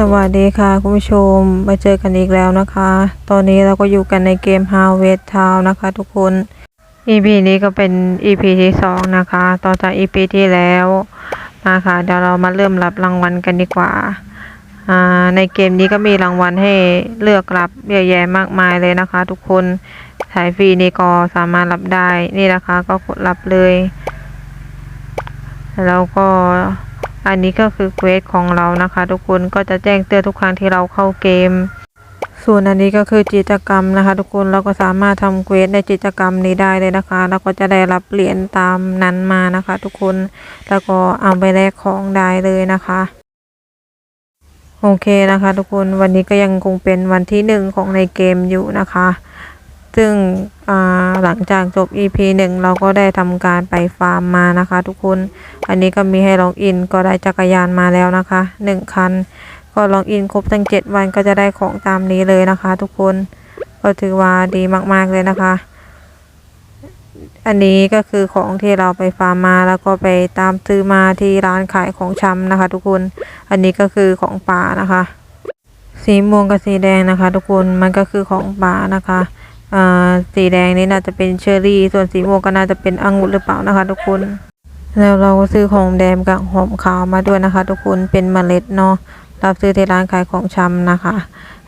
สวัสดีค่ะคุณผู้ชมมาเจอกันอีกแล้วนะคะ ตอนนี้เราก็อยู่กันในเกม Harvest Town นะคะทุกคน EP นี้ก็เป็น EP ที่สองนะคะ ต่อจาก EP ที่แล้วมาค่ะเดี๋ยวเรามาเริ่มรับรางวัลกันดีกว่าอ่าในเกมนี้ก็มีรางวัลให้เลือกรับเยอะแยะมากมายเลยนะคะ ทุกคนสายฟรีนี่ก็สามารถรับได้นี่นะคะก็กดรับเลย แล้วก็ อันนี้ก็คือเควสของเรานะคะ ทุกคนก็จะแจ้งเตือนทุกครั้งที่เราเข้าเกม ส่วนอันนี้ก็คือกิจกรรมนะคะ ทุกคนเราก็สามารถทำเควสในกิจกรรมนี้ได้เลยนะคะแล้วก็จะได้รับเหรียญตามนั้นมานะคะ ทุกคนแล้วก็เอาไปแลกของได้เลยนะคะโอเคนะคะ ทุกคนวันนี้ก็ยังคงเป็นวันที่หนึ่งของในเกมอยู่นะคะ ซึ่งหลังจากจบ EP หนึ่งเราก็ได้ทำการไปฟาร์มมานะคะ ทุกคน อันนี้ก็มีให้ล็อกอินก็ได้จักรยานมาแล้วนะคะหนึ่งคัน ก็ล็อกอินครบทั้งเจ็ดวันก็จะได้ของตามนี้เลยนะคะ ทุกคน ก็ถือว่าดีมากๆเลยนะคะ อันนี้ก็คือของที่เราไปฟาร์มมาแล้วก็ไปตามซื้อมาที่ร้านขายของชำนะคะ ทุกคน อันนี้ก็คือของป่านะคะ สีม่วงกับสีแดงนะคะ ทุกคน มันก็คือของป่านะคะ สีแดงนี่น่าจะเป็นเชอร์รี่ ส่วนสีม่วงก็น่าจะเป็นองุ่นหรือเปล่านะคะ ทุกคน แล้วเราก็ซื้อของแดงกับหอมขาวมาด้วยนะคะ ทุกคนเป็นเมล็ดเนาะรับซื้อที่ร้านขายของชำนะคะ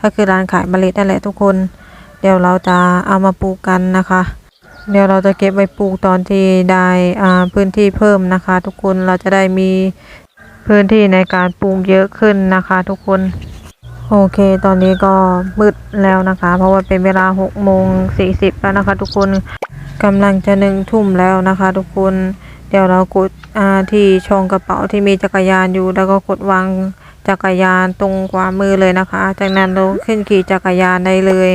ก็คือร้านขายเมล็ดนั่นแหละทุกคน เดี๋ยวเราจะเอามาปลูกกันนะคะ เดี๋ยวเราจะเก็บไว้ปลูกตอนที่ได้พื้นที่เพิ่มนะคะ ทุกคนเราจะได้มีพื้นที่ในการปลูกเยอะขึ้นนะคะ ทุกคน โอเค ตอนนี้ก็มืดแล้วนะคะ เพราะว่าเป็นเวลาหกโมงสี่สิบแล้วนะคะ ทุกคนกำลังจะหนึ่งทุ่มแล้วนะคะ ทุกคน เดี๋ยวเรากดที่ช่องกระเป๋าที่มีจักรยานอยู่ แล้วก็กดวางจักรยานตรงขวามือเลยนะคะ จากนั้นเราขึ้นขี่จักรยานได้เลย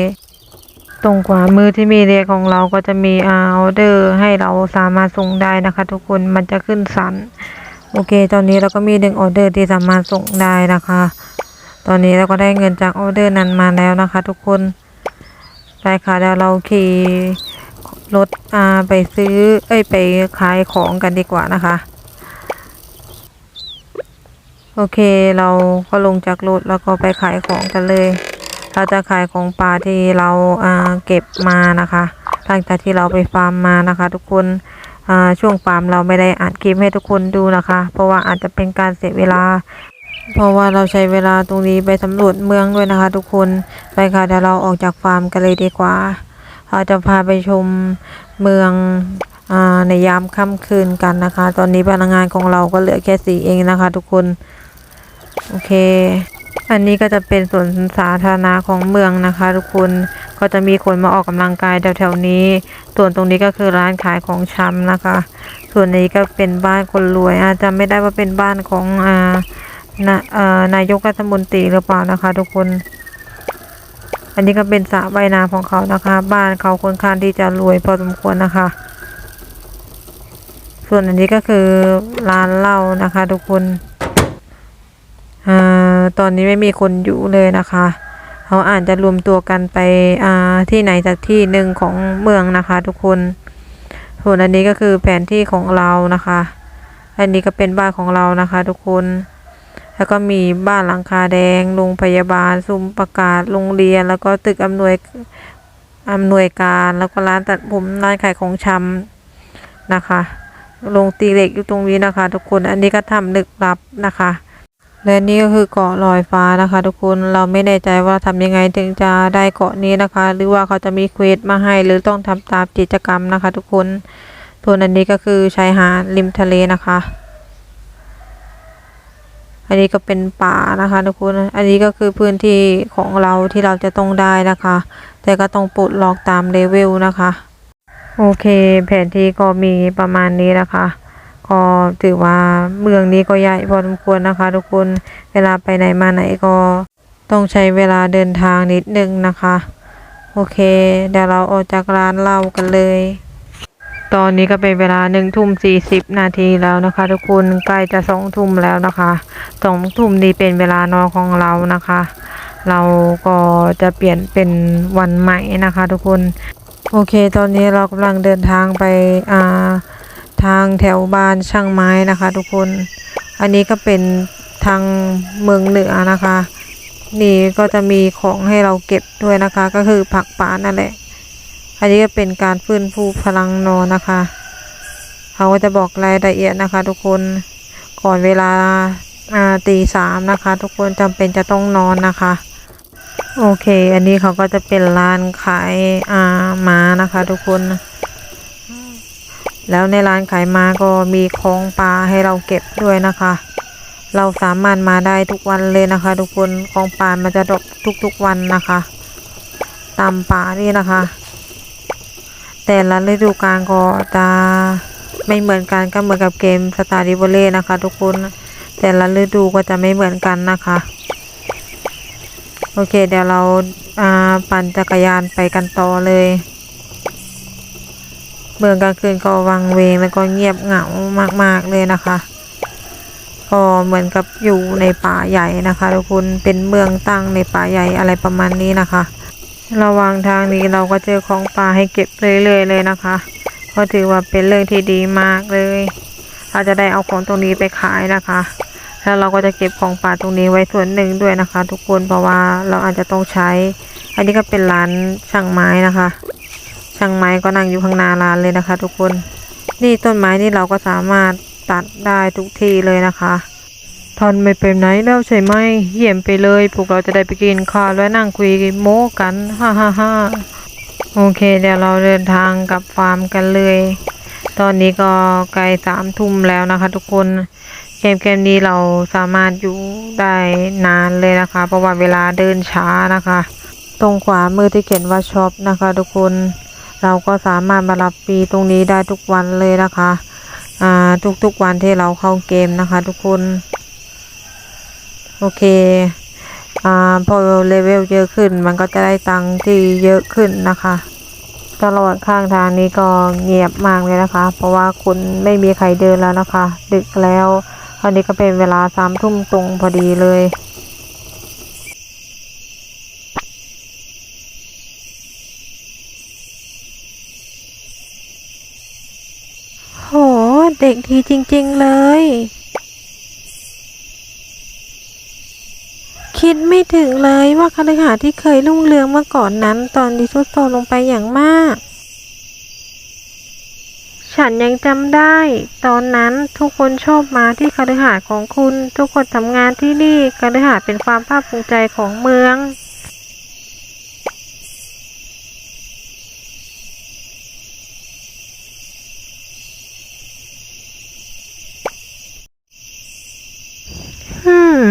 ตรงขวามือที่มีเรียของเราก็จะมีอออเดอร์ ให้เราสามารถส่งได้นะคะ ทุกคน มันจะขึ้นสัน โอเค ตอนนี้เราก็มีหนึ่งออเดอร์ที่สามารถส่งได้นะคะ ตอนนี้เราก็ได้เงินจากออเดอร์นั้นมาแล้วนะคะ ทุกคน ไปค่ะเดี๋ยวเราขี่รถอ่าไปซื้อ เอ้ยไปขายของกันดีกว่านะคะ โอเคเราก็ลงจากรถแล้วก็ไปขายของกันเลย เราจะขายของป่าที่เราอ่าเก็บมานะคะหลังจากที่เราไปฟาร์มมานะคะ ทุกคนช่วงฟาร์มเราไม่ได้อัดคลิปให้ทุกคนดูนะคะ เพราะว่าอาจจะเป็นการเสียเวลา เพราะว่าเราใช้เวลาตรงนี้ไปสำรวจเมืองด้วยนะคะ ทุกคนไปค่ะเดี๋ยวเราออกจากฟาร์มกันเลยดีกว่า เราจะพาไปชมเมืองอในยามค่ำคืนกันนะคะ ตอนนี้พนักงานของเราก็เหลือแค่สี่เองนะคะ ทุกคนโอเค อันนี้ก็จะเป็นสวนสาธารณะของเมืองนะคะ ทุกคนก็จะมีคนมาออกกำลังกายแถวๆนี้ ส่วนตรงนี้ก็คือร้านขายของชำนะคะ ส่วนนี้ก็เป็นบ้านคนรวยอาจจะไม่ได้ว่าเป็นบ้านของอ่า นะนายกรัฐมนตรีหรือเปล่านะคะ ทุกคน อันนี้ก็เป็นสระว่ายน้ำของเขานะคะ บ้านเขาค่อนข้างที่จะรวยพอสมควรนะคะ ส่วนอันนี้ก็คือร้านเหล้านะคะ ทุกคนอตอนนี้ไม่มีคนอยู่เลยนะคะ เขาอาจจะรวมตัวกันไปที่ไหนจากที่หนึ่งของเมืองนะคะ ทุกคน ส่วนอันนี้ก็คือแผนที่ของเรานะคะ อันนี้ก็เป็นบ้านของเรานะคะ ทุกคน แล้วก็มีบ้านหลังคาแดง โรงพยาบาล ซุ้มประกาศ โรงเรียน แล้วก็ตึกอำนวยอำนวยการ แล้วก็ร้านตัดผม ร้านขายของชำนะคะ โรงตีเหล็กอยู่ตรงนี้นะคะ ทุกคน อันนี้ก็ทำนึกลับนะคะ และนี่ก็คือเกาะลอยฟ้านะคะ ทุกคน เราไม่แน่ใจว่าทำยังไงถึงจะได้เกาะนี้นะคะ หรือว่าเขาจะมีเควสมาให้ หรือต้องทำตามกิจกรรมนะคะ ทุกคนส่วนอันนี้ก็คือชายหาดริมทะเลนะคะ อันนี้ก็เป็นป่านะคะทุกคนอันนี้ก็คือพื้นที่ของเราที่เราจะต้องได้นะคะ แต่ก็ต้องปลดล็อกตามเลเวลนะคะ โอเคแผนที่ก็มีประมาณนี้นะคะก็ถือว่าเมืองนี้ก็ใหญ่พอสมควรนะคะ ทุกคนเวลาไปไหนมาไหนก็ต้องใช้เวลาเดินทางนิดนึงนะคะ โอเค เดี๋ยวเราออกจากร้านเหล้ากันเลย ตอนนี้ก็เป็นเวลาหนึ่งทุ่มสี่สิบนาทีแล้วนะคะ ทุกคนใกล้จะสองทุ่มแล้วนะคะสองทุ่มนี้เป็นเวลานอนของเรานะคะ เราก็จะเปลี่ยนเป็นวันใหม่นะคะ ทุกคน โอเค ตอนนี้เรากำลังเดินทางไปอ่าทางแถวบ้านช่างไม้นะคะ ทุกคน อันนี้ก็เป็นทางเมืองเหนือนะคะ นี่ก็จะมีของให้เราเก็บด้วยนะคะ ก็คือผักป่านั่นแหละ อันนี้ก็เป็นการฟื้นฟูพลังนอนนะคะ เขาจะบอกรายละเอียดนะคะ ทุกคนก่อนเวลาตีสามนะคะ ทุกคนจำเป็นจะต้องนอนนะคะ โอเค อันนี้เขาก็จะเป็นร้านขายอาม้านะคะ ทุกคน แล้วในร้านขายม้าก็มีของปลาให้เราเก็บด้วยนะคะ เราสามารถมาได้ทุกวันเลยนะคะ ทุกคนของปลามันจะดรอปทุกๆวันนะคะ ตามป่านี่นะคะ แต่ละฤดูกาลก็จะไม่เหมือนกันก็เหมือนกับเกมสตาร์ดิโบเล่นะคะ ทุกคนแต่ละฤดูก็จะไม่เหมือนกันนะคะ โอเค เดี๋ยวเราาปั่นจักรยานไปกันต่อเลย เมืองกลางคืนก็วังเวงแล้วก็เงียบเหงามาก ๆเลยนะคะก็เหมือนกับอยู่ในป่าใหญ่นะคะ ทุกคนเป็นเมืองตั้งในป่าใหญ่อะไรประมาณนี้นะคะ ระหว่างทางนี้เราก็เจอของป่าให้เก็บเรื่อยๆเลยนะคะก็ถือว่าเป็นเรื่องที่ดีมากเลย เราจะได้เอาของตรงนี้ไปขายนะคะ แล้วเราก็จะเก็บของป่าตรงนี้ไว้ส่วนหนึ่งด้วยนะคะ ทุกคนเพราะว่าเราอาจจะต้องใช้ อันนี้ก็เป็นร้านช่างไม้นะคะ ช่างไม้ก็นั่งอยู่ข้างหน้าร้านเลยนะคะ ทุกคน นี่ต้นไม้นี่เราก็สามารถตัดได้ทุกที่เลยนะคะ ท่านไม่ไปไหนแล้วใช่ไหมเยี่ยมไปเลย พวกเราจะได้ไปกินข้าวและนั่งคุยโม้กันฮ่าฮ่าฮ่าโอเค เดี๋ยวเราเดินทางกลับฟาร์มกันเลย ตอนนี้ก็ใกล้สามทุ่มแล้วนะคะทุกคนเกมเกมนี้เราสามารถอยู่ได้นานเลยนะคะ เพราะว่าเวลาเดินช้านะคะ ตรงขวามือที่เขียนว่าช็อปนะคะ ทุกคนเราก็สามารถมารับฟรีตรงนี้ได้ทุกวันเลยนะคะอ่าทุกๆวันที่เราเข้าเกมนะคะ ทุกคน โอเคอ่าพอเลเวลเยอะขึ้น มันก็จะได้ตังค์ที่เยอะขึ้นนะคะ ตลอดข้างทางนี้ก็เงียบมากเลยนะคะ เพราะว่าคุณไม่มีใครเดินแล้วนะคะ ดึกแล้วตอนนี้ก็เป็นเวลาสามทุ่มตรงพอดีเลยโหเด็กดีจริง ๆ เลย คิดไม่ถึงเลยว่าคฤหาสน์ที่เคยรุ่งเรืองเมื่อก่อนนั้น ตอนนี้ทรุดโทรมลงไปอย่างมาก ฉันยังจำได้ ตอนนั้นทุกคนชอบมาที่คฤหาสน์ของคุณ ทุกคนทำงานที่นี่คฤหาสน์เป็นความภาคภูมิใจของเมือง อืม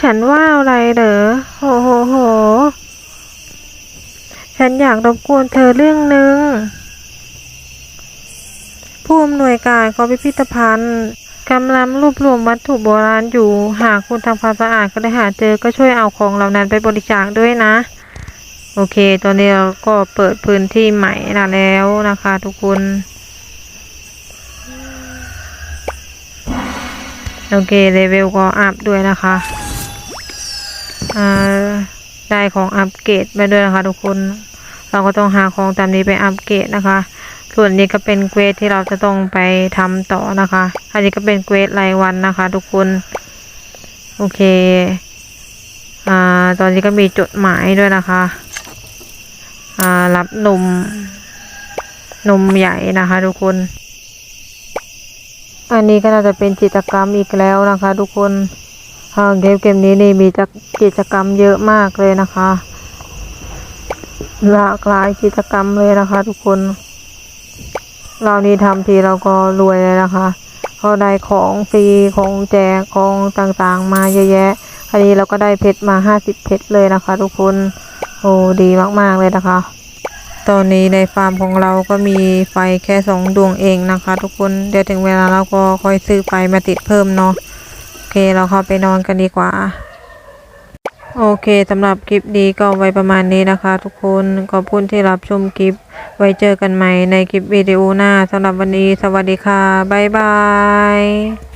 ฉั นว่าอะไรเหรอโหโหโห ฉันอยากรบกวนเธอเรื่องหนึ่งผู้อำนวยการของพิพิธภัณฑ์กำลังรวบรวมวัตถุโบราณอยู่ หากคุณทำความสะอาดก็ได้หาเจอก็ช่วยเอาของเหล่านั้นไปบริจาคด้วยนะ โอเค ตอนนี้เราก็เปิดพื้นที่ใหม่นะแล้วนะคะ ทุกคน โอเคเลเวลก็อัพด้วยนะคะ ได้ของอัปเกรดไปด้วยนะคะ ทุกคน เราก็ต้องหาของตามนี้ไปอัปเกรดนะคะ ส่วนนี้ก็เป็นเควสที่เราจะต้องไปทำต่อนะคะ อันนี้ก็เป็นเควสรายวันนะคะ ทุกคน โอเค อ่า ตอนนี้ก็มีจดหมายด้วยนะคะ อ่า รับนม นมใหญ่นะคะ ทุกคน อันนี้ก็น่าจะเป็นกิจกรรมอีกแล้วนะคะ ทุกคน เกมเกมนี้นี่มีกิจกรรมเยอะมากเลยนะคะ หลากหลายกิจกรรมเลยนะคะ ทุกคน เรานี่ทำทีเราก็รวยเลยนะคะก็ได้ของฟรีของแจกของต่างๆ มาเยอะแยะอันนี้เราก็ได้เพชรมาห้าสิบเพชรเลยนะคะ ทุกคนโอ้ดีมากๆเลยนะคะ ตอนนี้ในฟาร์มของเราก็มีไฟแค่สองดวงเองนะคะ ทุกคนเดี๋ยวถึงเวลาเราก็ค่อยซื้อไฟมาติดเพิ่มเนาะ เคเราเข้าไปนอนกันดีกว่า โอเคสำหรับคลิปนี้ก็ไว้ประมาณนี้นะคะ ทุกคนขอบคุณที่รับชมคลิป ไว้เจอกันใหม่ในคลิปวิดีโอหน้าสำหรับวันนี้ สวัสดีค่ะ บ๊ายบาย